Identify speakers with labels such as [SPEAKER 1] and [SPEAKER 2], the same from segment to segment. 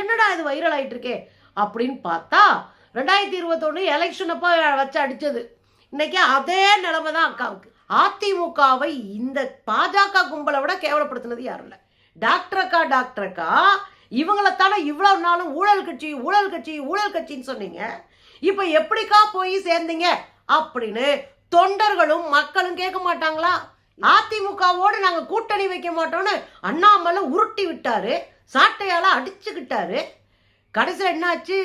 [SPEAKER 1] என்னடா இது வைரல் ஆயிட்டு இருக்கே அப்படின்னு பார்த்தா ரெண்டாயிரத்தி இருபத்தொன்னு எலெக்ஷன் அப்போ வச்சு அடிச்சது. இன்னைக்கு அதே நிலைமை தான் அக்காவுக்கு. அதிமுகவை இந்த பாஜக கும்பலை விட கேவலப்படுத்தினது யாரும் இல்லை. டாக்டர் அக்கா டாக்டர் அக்கா இவங்களைத்தானே இவ்வளவு நாளும் ஊழல் கட்சி ஊழல் கட்சி ஊழல் கட்சின்னு சொன்னீங்க. இப்போ எப்படிக்கா போய் சேர்ந்தீங்க? அப்படின்னு தொண்டர்களும் மக்களும் கேட்க மாட்டாங்களா? அதிமுகவோடு நாங்கள் கூட்டணி வைக்க மாட்டோம்னு அண்ணாமலை உருட்டி விட்டாரு. சாட்டையால் அடிச்சுக்கிட்டாரு. கடைசியில் என்னாச்சு?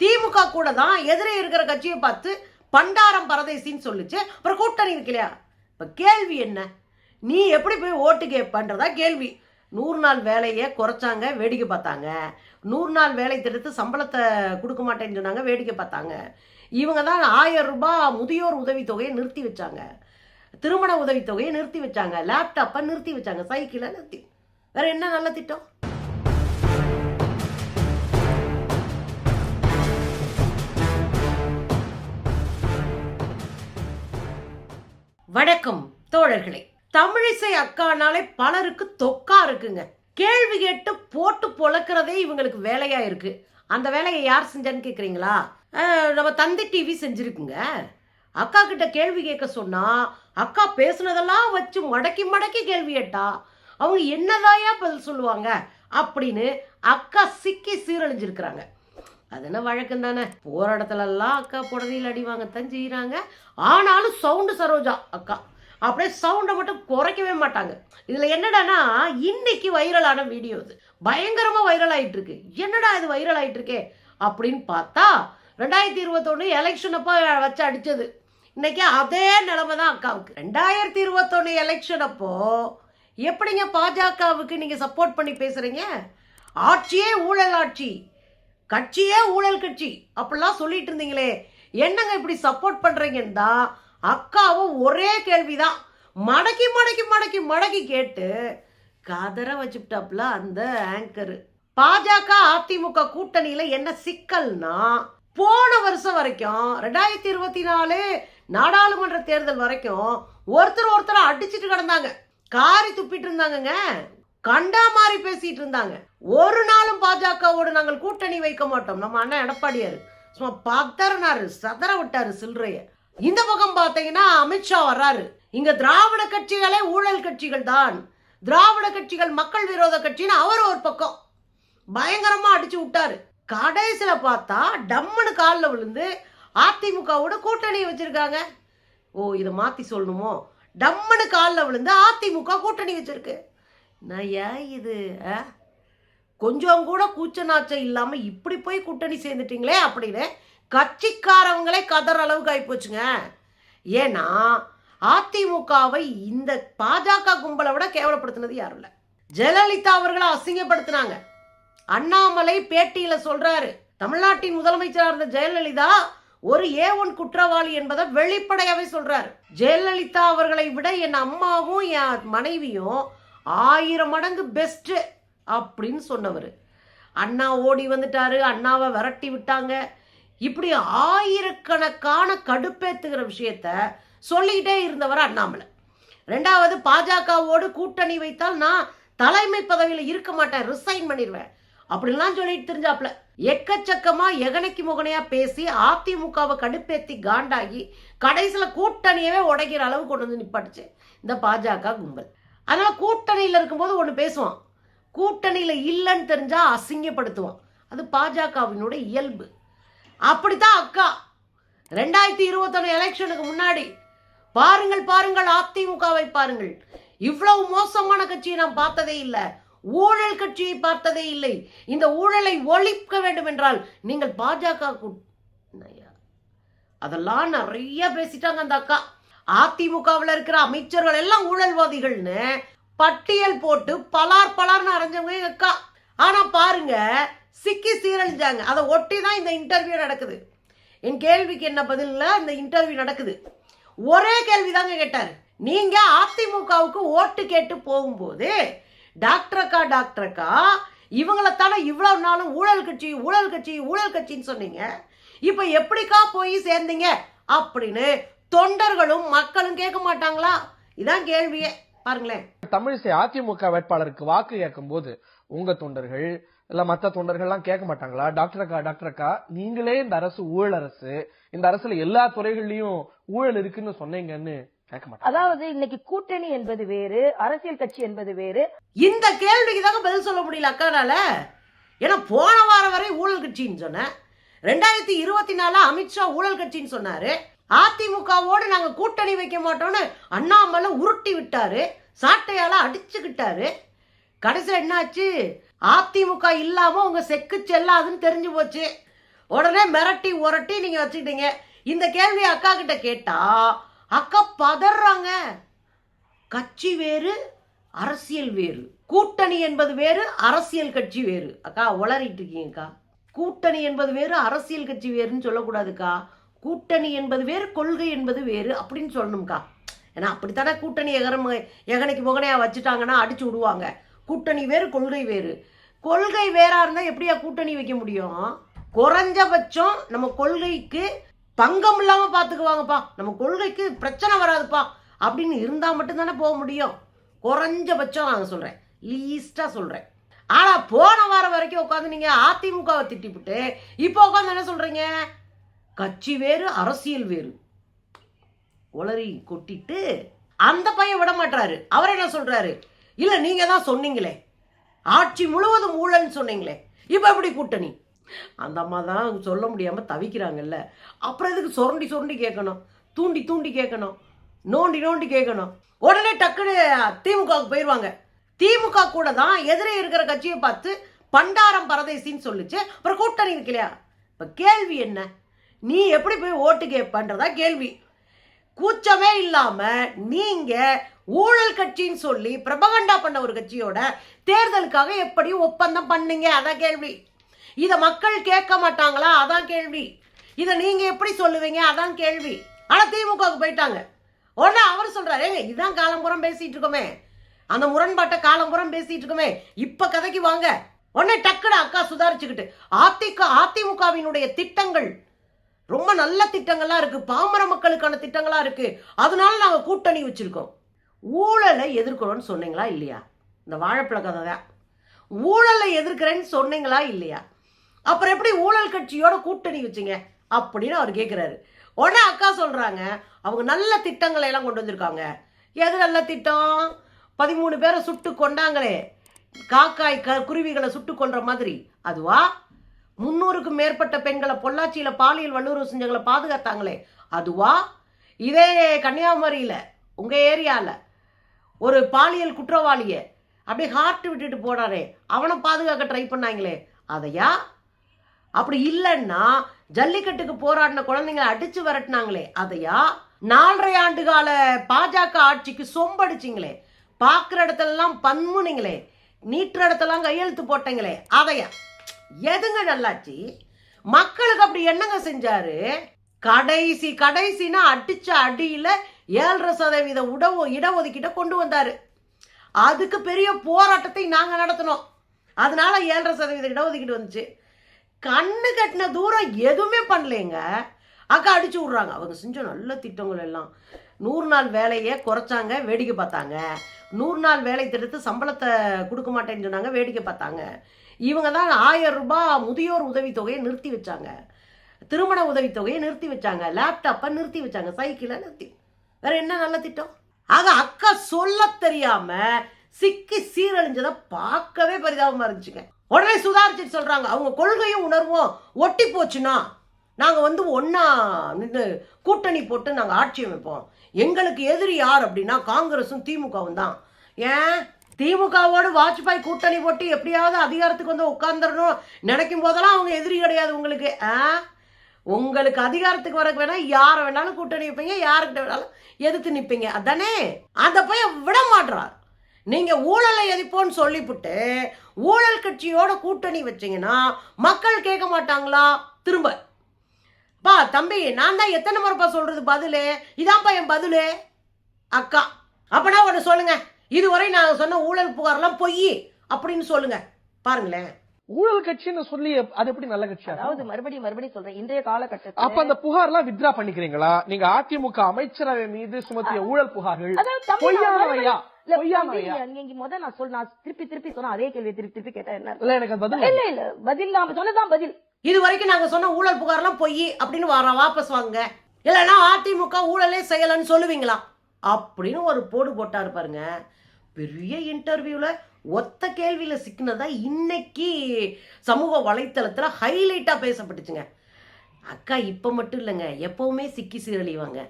[SPEAKER 1] திமுக கூட தான் எதிரே இருக்கிற கட்சியை பார்த்து பண்டாரம் பரதேசின்னு சொல்லிச்சு. அப்புறம் கூட்டணி இருக்கலையா இப்போ கேள்வி என்ன? நீ எப்படி போய் ஓட்டு கேட்பன்றதா கேள்வி. நூறு நாள் வேலையை குறைச்சாங்க வேடிக்கை பார்த்தாங்க. நூறு நாள் வேலை திட்டத்து சம்பளத்தை கொடுக்க மாட்டேன்னு சொன்னாங்க வேடிக்கை பார்த்தாங்க. இவங்க தான் ஆயிரம் ரூபாய் முதியோர் உதவித்தொகையை நிறுத்தி வச்சாங்க. திருமண உதவித்தொகையை நிறுத்தி வச்சாங்க. லேப்டாப்பை நிறுத்தி வச்சாங்க. சைக்கிளை நிறுத்தி. வேற என்ன நல்ல திட்டம்? வணக்கம் தோழர்களே. தமிழிசை அக்கானாலே பலருக்கு தொக்கா இருக்குங்க. கேள்வி கேட்டு போட்டு பொழக்கிறதே இவங்களுக்கு வேலையா இருக்கு. அந்த வேலையை யார் செஞ்சான்னு கேக்குறீங்களா? நம்ம தந்தி டிவி செஞ்சிருக்குங்க. அக்கா கிட்ட கேள்வி கேட்க சொன்னா அக்கா பேசுனதெல்லாம் வச்சு மடக்கி மடக்கி கேள்வி கேட்டா அவங்க என்னதாயா பதில் சொல்லுவாங்க அப்படின்னு அக்கா சிக்கி சீரழிஞ்சிருக்கிறாங்க. அது என்ன வழக்கம் தானே? போகிற இடத்துல எல்லாம் அக்கா புடவையில் அடிவாங்கத்தான் செய்கிறாங்க ஆனாலும் சவுண்டு சரோஜா அக்கா. அப்படியே சவுண்டை மட்டும் குறைக்கவே மாட்டாங்க. இதில் என்னடான்னா இன்னைக்கு வைரலான வீடியோ இது. பயங்கரமாக வைரல் ஆயிட்டு இருக்கு என்னடா இது வைரல் ஆயிட்டு இருக்கே அப்படின்னு பார்த்தா ரெண்டாயிரத்தி இருபத்தொன்று எலெக்ஷன் அப்போ வச்சு அடித்தது இன்னைக்கு அதே நிலைமை தான் அக்காவுக்கு. ரெண்டாயிரத்தி இருபத்தொன்று எலெக்ஷன் அப்போ எப்படிங்க பாஜகவுக்கு நீங்கள் சப்போர்ட் பண்ணி பேசுகிறீங்க ஆட்சியே ஊழல் ஆட்சி. கட்சியே ஊழல் கட்சி. அப்படிலாம் சொல்லிட்டு இருந்தீங்களே. என்னங்க இப்படி சப்போர்ட் பண்ணுறீங்கன்னு தான் அக்காவும் ஒரே கேள்விதான். மடக்கி மடக்கி மடக்கி மடக்கி கேட்டு கதற வச்சுட்டாப்ல அந்த ஆங்கரு பாஜக அதிமுக கூட்டணியில என்ன சிக்கல்னா போன வருஷம் வரைக்கும் ரெண்டாயிரத்தி இருபத்தி நாலு நாடாளுமன்ற தேர்தல் வரைக்கும் ஒருத்தர் ஒருத்தரை அடிச்சிட்டு கிடந்தாங்க. காரி துப்பிட்டு இருந்தாங்கங்க. கண்டா மாதிரி பேசிட்டு இருந்தாங்க. ஒரு நாளும் பாஜகவோடு நாங்கள் கூட்டணி வைக்க மாட்டோம். நம்ம அண்ணன் எடப்பாடியாரு. சும்மா பதறினாரு சதற விட்டாரு சில்லறைய. இந்த பக்கம் பார்த்தீங்கன்னா அமித்ஷா வர்றாரு. இங்க திராவிட கட்சிகளே ஊழல் கட்சிகள் தான். திராவிட கட்சிகள் மக்கள் விரோத கட்சின்னு அவர் ஒரு பக்கம். பயங்கரமா அடிச்சு விட்டாரு. கடைசியில பார்த்தா டம்முன்னு காலில் விழுந்து அதிமுகவோட கூட்டணி வச்சிருக்காங்க. ஓ இதை மாத்தி சொல்லணுமோ? டம்முன்னு காலில் விழுந்து அதிமுக கூட்டணி வச்சிருக்கு. நான் ஏன் இது ஆ? கொஞ்சம் கூட கூச்ச நாச்சம் இல்லாமல் இப்படி போய் கூட்டணி சேர்ந்துட்டிங்களே அப்படின்னு கட்சிக்காரவங்களே கதற அளவுக்கு ஆகிப்போச்சுங்க ஏன்னா அதிமுகவை இந்த பாஜக கும்பலை விட கேவலப்படுத்தினது யாரும் இல்லை. ஜெயலலிதா அவர்களை அசிங்கப்படுத்தினாங்க. அண்ணாமலை பேட்டியில் சொல்கிறாரு தமிழ்நாட்டின் முதலமைச்சராக இருந்த ஜெயலலிதா ஒரு ஏ ஒன் குற்றவாளி என்பதை வெளிப்படையாகவே சொல்கிறாரு ஜெயலலிதா அவர்களை விட என் அம்மாவும் என் மனைவியும் ஆயிரம் மடங்கு பெஸ்ட்டு அப்படின்னு சொன்னவர். அண்ணா ஓடி வந்துட்டாரு அண்ணாவை விரட்டி விட்டாங்க. இப்படி ஆயிரக்கணக்கான கடுப்பேத்துகிற விஷயத்த சொல்லிக்கிட்டே இருந்தவர் அண்ணாமலை. ரெண்டாவது பாஜகவோடு கூட்டணி வைத்தால் நான் தலைமை பதவியில் இருக்க மாட்டேன் ரிசைன் பண்ணிடுவேன் அப்படிலாம் சொல்லிட்டு தெரிஞ்சாப்ல எக்கச்சக்கமா எகனைக்கு முகனையா பேசி அதிமுகவை கடுப்பேத்தி காண்டாகி கடைசியில் கூட்டணியவே உடைக்கிற அளவு கொண்டு வந்து நிப்பாட்டுச்சு. இந்த பாஜக கும்பல். அதனால் கூட்டணியில் இருக்கும்போது ஒன்று பேசுவான். கூட்டணியில் இல்லைன்னு தெரிஞ்சால் அசிங்கப்படுத்துவான். அது பாஜகவினோட இயல்பு. அப்படித்தான் அக்கா. ரெண்டாயிரத்தி இருபத்தொன்னு எலெக்ஷனுக்கு முன்னாடி பாருங்கள் பாருங்கள் அதிமுகவை பாருங்கள். இவ்வளவு மோசமான கட்சியை நான் பார்த்ததே இல்லை. ஊழல் கட்சியை பார்த்ததே இல்லை. இந்த ஊழலை ஒழிக்க வேண்டும் என்றால் நீங்கள் பாஜக அதெல்லாம் நிறைய பேசிட்டாங்க அந்த அக்கா. அதிமுகவில் இருக்கிற அமைச்சர்கள் எல்லாம் ஊழல்வாதிகள்னு பட்டியல் போட்டு பலார் பலார்னு அரைஞ்சவங்க எங்க அக்கா. ஆனா பாருங்க சிக்கி சீரழிஞ்சாங்க. அதை ஒட்டி தான் இந்த இன்டர்வியூ நடக்குது. என் கேள்விக்கு என்ன பதிலில்? இந்த இன்டர்வியூ நடக்குது. ஒரே கேள்வி தாங்க கேட்டார். நீங்கள் அதிமுகவுக்கு ஓட்டு கேட்டு போகும்போது டாக்டர் அக்கா அக்கா இவங்களைத்தானே இவ்வளோ நாளும் ஊழல் கட்சி ஊழல் கட்சி ஊழல் கட்சின்னு சொன்னீங்க. இப்போ எப்படிக்கா போய் சேர்ந்தீங்க? அப்படின்னு தொண்டர்களும் மக்களும் கேட்க மாட்டாங்களா? இதான் கேள்வியே. பாருங்களேன்.
[SPEAKER 2] தமிழிசை அதிமுக வேட்பாளருக்கு வாக்கு கேட்கும் போது உங்க தொண்டர்கள் இல்ல மத்த தொண்டர்கள்லாம் கேட்க மாட்டாங்களா? டாக்டர் அக்கா டாக்டர் அக்கா நீங்களே இந்த அரசு ஊழல் அரசு இந்த அரசுல எல்லா துறைகள்லயும் ஊழல் இருக்குன்னு சொன்னீங்கன்னு கேட்க மாட்டாங்க.
[SPEAKER 3] அதாவது இன்னைக்கு கூட்டணி என்பது வேறு அரசியல் கட்சி என்பது வேறு.
[SPEAKER 1] இந்த கேள்விக்கு தாங்க பதில் சொல்ல முடியல அக்கானால. ஏன்னா போன வாரம் வரை ஊழல் கட்சின்னு சொன்னேன். ரெண்டாயிரத்தி இருபத்தி நாலு அமித்ஷா ஊழல் கட்சின்னு சொன்னாரு. அதிமுகவோடு நாங்கள் கூட்டணி வைக்க மாட்டோம்னு அண்ணாமலை உருட்டி விட்டாரு சாட்டையால் அடிச்சுக்கிட்டாரு. கடைசியில் என்னாச்சு? அதிமுக இல்லாமல் உங்கள் செக்கு செல்லாதுன்னு தெரிஞ்சு போச்சு. உடனே மிரட்டி உரட்டி நீங்கள் வச்சுக்கிட்டீங்க. இந்த கேள்வி அக்கா கிட்ட கேட்டா அக்கா பதறாங்க. கட்சி வேறு அரசியல் வேறு. கூட்டணி என்பது வேறு அரசியல் கட்சி வேறு. அக்கா உளறிட்டு இருக்கீங்கக்கா. கூட்டணி என்பது வேறு அரசியல் கட்சி வேறுன்னு சொல்லக்கூடாதுக்கா. கூட்டணி என்பது வேறு கொள்கை என்பது வேறு அப்படின்னு சொல்லணும்க்கா. ஏன்னா அப்படித்தானே கூட்டணி எகரம் எகனைக்கு முகனையாக வச்சுட்டாங்கன்னா அடிச்சு விடுவாங்க. கூட்டணி வேறு கொள்கை வேறு. கொள்கை வேறா இருந்தால் எப்படியா கூட்டணி வைக்க முடியும்? குறைஞ்சபட்சம் நம்ம கொள்கைக்கு பங்கம் இல்லாமல் பார்த்துக்குவாங்கப்பா நம்ம கொள்கைக்கு பிரச்சனை வராதுப்பா. அப்படின்னு இருந்தால் மட்டும்தானே போக முடியும். குறைஞ்சபட்சம் நான் சொல்கிறேன் லீஸ்ட்டாக சொல்கிறேன் ஆனால் போன வாரம் வரைக்கும் உட்காந்து நீங்கள் அதிமுகவை திட்டிவிட்டு இப்போ உட்காந்து என்ன சொல்கிறீங்க கட்சி வேறு அரசியல் வேறு. உளறி கொட்டிட்டு அந்த பையன் விட மாட்டாரு அவர் என்ன சொல்றாரு? இல்ல நீங்க தான் சொன்னீங்களே. ஆட்சி முழுவதும் ஊழல்னு சொன்னீங்களே. இப்ப எப்படி கூட்டணி? அந்த அம்மா தான் சொல்ல முடியாம தவிக்கிறாங்கல்ல. அப்புறம் எதுக்கு சுரண்டி சுரண்டி கேட்கணும்? தூண்டி தூண்டி கேட்கணும். நோண்டி நோண்டி கேட்கணும். உடனே டக்குன்னு திமுகவுக்கு போயிடுவாங்க திமுக கூட தான் எதிரே இருக்கிற கட்சியை பார்த்து பண்டாரம் பரதேசின்னு சொல்லிச்சு. அப்புறம் கூட்டணி இருக்கலையா இப்ப கேள்வி என்ன? நீ எப்படி போய் ஓட்டு கேட்பன்றதா கேள்வி. கூச்சமே இல்லாமல் நீங்கள் ஊழல் கட்சின்னு சொல்லி பிரபகண்டா பண்ண ஒரு கட்சியோட தேர்தலுக்காக எப்படி ஒப்பந்தம் பண்ணீங்க? அதான் கேள்வி. இதை மக்கள் கேட்க மாட்டாங்களா? அதான் கேள்வி. இதை நீங்கள் எப்படி சொல்லுவீங்க? அதான் கேள்வி. ஆனால் திமுகவுக்கு போயிட்டாங்க. உடனே அவர் சொல்கிறாரு "ஏங்க, இதுதான் காலம்புறம் பேசிகிட்டு இருக்கோமே. அந்த முரண்பாட்டை காலம்புறம் பேசிகிட்டு இருக்கோமே. இப்போ கதைக்கு வாங்க. உடனே டக்குனு அக்கா சுதாரிச்சுக்கிட்டு அதிக அதிமுகவினுடைய திட்டங்கள் ரொம்ப நல்ல திட்டங்கள்லாம் இருக்குது பாமர மக்களுக்கான திட்டங்களா இருக்குது அதனால நாங்கள் கூட்டணி வச்சுருக்கோம். ஊழலை எதிர்க்கிறோன்னு சொன்னீங்களா இல்லையா? இந்த வாழைப்பழ கதை தான். ஊழலை எதிர்க்கிறேன்னு சொன்னீங்களா இல்லையா? அப்புறம் எப்படி ஊழல் கட்சியோட கூட்டணி வச்சீங்க? அப்படின்னு அவர் கேட்குறாரு உடனே அக்கா சொல்கிறாங்க அவங்க நல்ல திட்டங்களை எல்லாம் கொண்டு வந்திருக்காங்க. எது நல்ல திட்டம்? பதிமூணு பேரை சுட்டு கொண்டாங்களே. காக்காய் க குருவிகளை சுட்டு கொன்ற மாதிரி. அதுவா? முன்னூறுக்கும் மேற்பட்ட பெண்களை பொள்ளாச்சியில பாலியல் வல்லுறவு செஞ்சவங்களை பாதுகாத்தாங்களே. அதுவா? இதே கன்னியாகுமரியில உங்க ஏரியால ஒரு பாலியல் குற்றவாளிய அப்படியே ஹார்ட் விட்டுட்டு போனாரே அவனை பாதுகாக்க ட்ரை பண்ணாங்களே. அதையா? அப்படி இல்லைன்னா ஜல்லிக்கட்டுக்கு போராடின குழந்தைங்களை அடிச்சு விரட்டினாங்களே. அதையா? நாலரை ஆண்டு கால பாஜக ஆட்சிக்கு சொம்படிச்சிங்களே. பார்க்குற இடத்துலலாம் பன்முனிங்களே. நீட்டுற இடத்தெல்லாம் கையெழுத்து போட்டீங்களே. அதையா? எதுங்க நல்லாச்சு? மக்களுக்கு அப்படி என்னங்க செஞ்சாரு? கடைசி கடைசினா அடிச்ச அடியில ஏழரை சதவீத உடவு இடஒதுக்கீட்டை கொண்டு வந்தாரு. அதுக்கு பெரிய போராட்டத்தை நாங்க நடத்தினோம். அதனால ஏழரை சதவீத இடஒதுக்கீடு வந்துச்சு. கண்ணு கட்டின தூரம் எதுவுமே பண்ணலைங்க. அக்கா அடிச்சு விட்றாங்க. அவங்க செஞ்ச நல்ல திட்டங்கள் எல்லாம். நூறு நாள் வேலையை குறைச்சாங்க வேடிக்கை பார்த்தாங்க. நூறு நாள் வேலை திட்டத்து சம்பளத்தை கொடுக்க மாட்டேன்னு சொன்னாங்க வேடிக்கை பார்த்தாங்க. இவங்க தான் ஆயிரம் ரூபாய் முதியோர் உதவித்தொகையை நிறுத்தி வச்சாங்க. திருமண உதவித்தொகையை நிறுத்தி வச்சாங்க. லேப்டாப்பை நிறுத்தி வச்சாங்க. சைக்கிளை நிறுத்தி. வேற என்ன நல்ல திட்டம்? ஆக அக்கா சொல்ல தெரியாம சிக்கி சீரழிஞ்சதை பார்க்கவே பரிதாபமா இருந்துச்சுங்க. உடனே சுதாரிச்சுட்டு சொல்றாங்க. அவங்க கொள்கையும் உணர்வும் ஒட்டி போச்சுன்னா நாங்கள் வந்து ஒன்றா நின்று கூட்டணி போட்டு நாங்கள் ஆட்சி அமைப்போம். எங்களுக்கு எதிரி யார் அப்படின்னா காங்கிரஸும் திமுகவும் தான். ஏன்? திமுகவோடு வாஜ்பாய் கூட்டணி போட்டு எப்படியாவது அதிகாரத்துக்கு வந்து உட்காந்துடணும் நினைக்கும் போதெல்லாம் அவங்க எதிரி கிடையாது உங்களுக்கு. ஆ? உங்களுக்கு அதிகாரத்துக்கு வரக்கு வேணா யாரை வேணாலும் கூட்டணி வைப்பீங்க யாருக்கிட்ட வேணாலும் எதிர்த்து நிற்பீங்க அதானே? அந்த பையன் விட மாட்றார் நீங்கள் ஊழலை எதிர்ப்போன்னு சொல்லிவிட்டு ஊழல் கட்சியோட கூட்டணி வச்சீங்கன்னா மக்கள் கேட்க மாட்டாங்களா? திரும்ப. பா தம்பி நான் தான் எத்தனை முறைப்பா சொல்கிறது பதிலு? இதான்ப்பா என் பதிலு. அக்கா அப்போனா ஒன்று சொல்லுங்கள் இதுவரை நான் சொன்ன ஊழல் புகார்லாம் பொய் அப்படின்னு சொல்லுங்க. பாருங்களேன்.
[SPEAKER 2] ஊழல் கட்சின்னு சொல்லி அது எப்படி நல்ல கட்சியா இருக்கும்?
[SPEAKER 3] அதாவது மறுபடியும் மறுபடியும் சொல்றேன். இன்றைய காலகட்டத்தில்
[SPEAKER 2] அப்ப அந்த புகார்லாம் வித்ரா பண்ணிக்கிறீங்களா? நீங்க அதிமுக அமைச்சரவை மீது சுமத்திய ஊழல் புகார்கள். பொய்யானவையா? ஐயா.
[SPEAKER 3] நீங்க இங்க முத நான் சொல் நான் திருப்பி திருப்பி சொன்ன அதே கேள்வி திருப்பி திருப்பி கேட்டா என்ன அர்த்தம்?
[SPEAKER 2] இல்ல எனக்கு அது பதில்
[SPEAKER 3] இல்ல இல்ல. பதில் நாம சொன்னதான் பதில்.
[SPEAKER 1] இது வரைக்கும் நாங்க சொன்ன ஊழல் புகார்லாம் பொய் அப்படின்னு வர வாபஸ் வாங்க இல்லைன்னா அதிமுக ஊழலே செய்யலன்னு சொல்லுவீங்களா? அப்படின்னு ஒரு போடு போட்டாரு பாருங்க. பெரிய இன்டர்வியூல ஒத்த கேள்வியில சிக்கினதா இன்னைக்கு சமூக வலைத்தளத்துல ஹைலைட்டா பேசப்பட்டுச்சுங்க. அக்கா இப்போ மட்டும் இல்லைங்க. எப்பவுமே சிக்கி சீரழிவாங்க.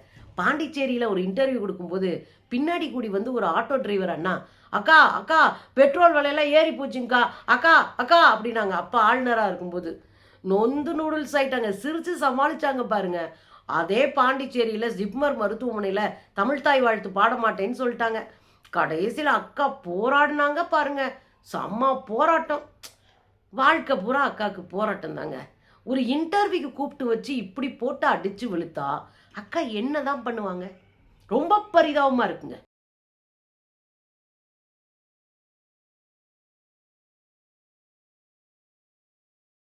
[SPEAKER 1] பாண்டிச்சேரியில ஒரு இன்டர்வியூ கொடுக்கும்போது பின்னாடி கூடி வந்து ஒரு ஆட்டோ டிரைவர் அண்ணா அக்கா அக்கா பெட்ரோல் விலையெல்லாம் ஏறி போச்சுங்கக்கா. அக்கா அக்கா அப்படின்னாங்க. அப்பா ஆளுநராக இருக்கும்போது நொந்து நூடுல்ஸ் ஆயிட்டாங்க. சிரிச்சு சமாளிச்சாங்க பாருங்க. அதே பாண்டிச்சேரியில ஜிப்மர் மருத்துவமனையில தமிழ்தாய் வாழ்த்து பாட மாட்டேன்னு சொல்லிட்டாங்க. கடைசியில் அக்கா போராடினாங்க பாருங்க. செம்ம போராட்டம். வாழ்க்கை பூரா அக்காவுக்கு போராட்டம் தாங்க. ஒரு இன்டர்வியூக்கு கூப்பிட்டு வச்சு இப்படி போட்டு அடித்து விழுத்தா அக்கா என்ன தான் பண்ணுவாங்க? ரொம்ப பரிதாபமாக இருக்குங்க.